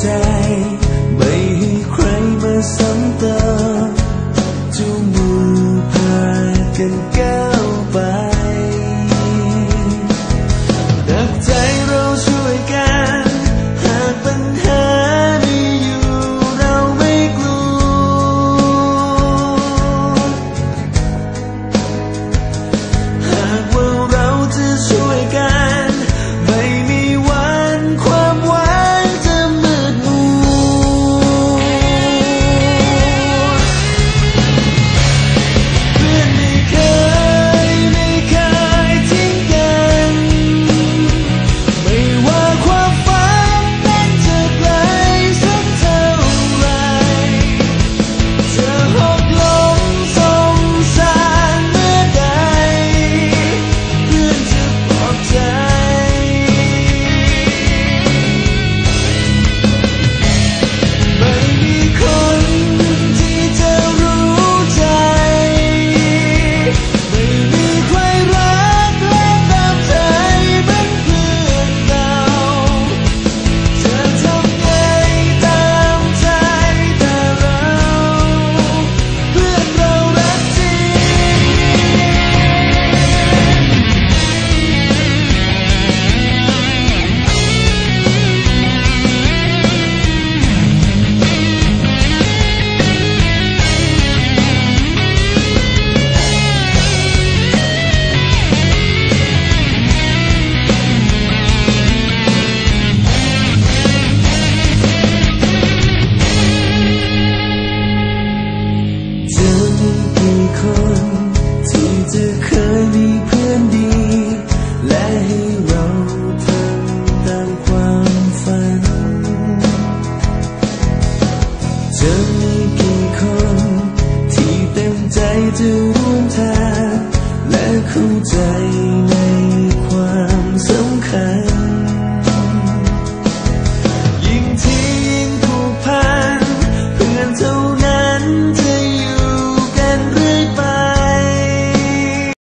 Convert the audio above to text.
ใจ ไม่ให้ใครมาซ้ำเติมจูมือพากันก้าว ธอมีกี่คน ที่เต็มใจจะร่วมทางและเข้ใจ